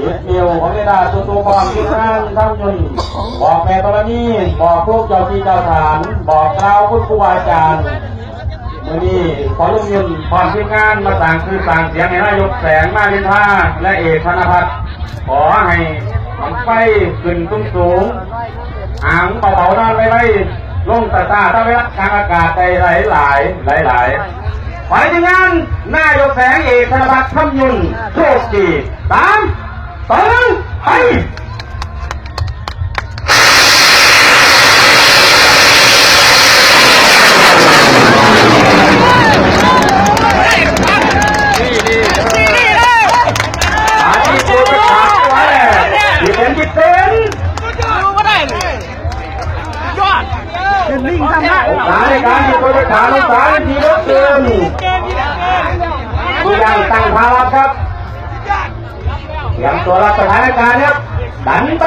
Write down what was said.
ยึดนิ้วของเวลาตัวตัวความที่ข้างทั้งยนบอกแม่ธรณีบอกพวกเจ้าที่เจ้าฐาน บอกกล่าวคุณครูอาจารย์วันนี้ขอลุงยืนความที่งานมาสั่งคือสั่งเสียงให้นายกแสงมาลินท่าและเอกธนพัฒน์ขอให้บังไฟขึ้นตุ้งสูงหางเบาๆนั่นไปไว้ลงตาตาถ้าไว้กลางอากาศได้หลายหลายหลายหลาย ไปที่งานนายกแสงเอกธนบัตรคำยุนโชคดีตามสองไป อาชีพตัวขาดไว้ยิบเป็นยิบเป็น ลิงทำได้สายการที่ตัวขาลงสายทีรถเกินผู้ยังตั้งภาวะครับเตรียมตัวรับสถานการณ์ครับดันไป